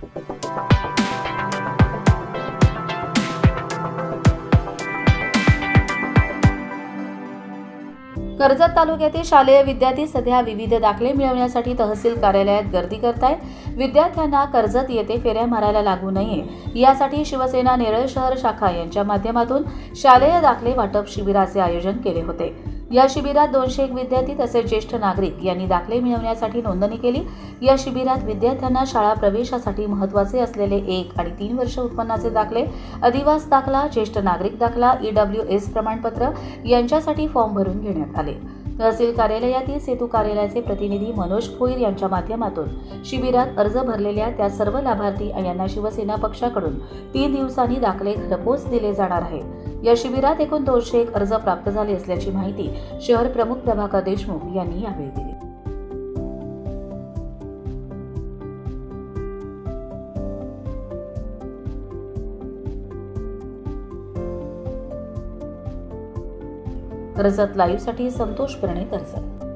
कर्जत तालुक्यातील शालेय विद्यार्थी सध्या विविध दाखले मिळवण्यासाठी तहसील कार्यालयात गर्दी करतायत. विद्यार्थ्यांना कर्जत येथे फेऱ्या मारायला लागू नये. यासाठी शिवसेना नेरळ शहर शाखा यांच्या माध्यमातून शालेय दाखले वाटप शिबिराचे आयोजन केले होते. या शिबिरात दोनशे एक विद्यार्थी तसेच ज्येष्ठ नागरिक यांनी दाखले मिळवण्यासाठी नोंदणी केली. या शिबिरात विद्यार्थ्यांना शाळा प्रवेशासाठी महत्त्वाचे असलेले एक आणि तीन वर्ष उत्पन्नाचे दाखले अधिवास दाखला ज्येष्ठ नागरिक दाखला ईडब्ल्यू एस प्रमाणपत्र यांच्यासाठी फॉर्म भरून घेण्यात आले. तहसील कार्यालयातील सेतू कार्यालयाचे प्रतिनिधी मनोज भोईर यांच्या माध्यमातून शिबिरात अर्ज भरलेल्या त्या सर्व लाभार्थी यांना शिवसेना पक्षाकडून तीन दिवसांनी दाखले घरपोच दिले जाणार आहे. या शिबिरात एकूण दोनशे एक अर्ज प्राप्त झाले असल्याची माहिती शहर प्रमुख प्रभाकर देशमुख यांनी यावेळी दिली. कर्जत लाईव्हसाठी संतोष प्रणय कर्जत.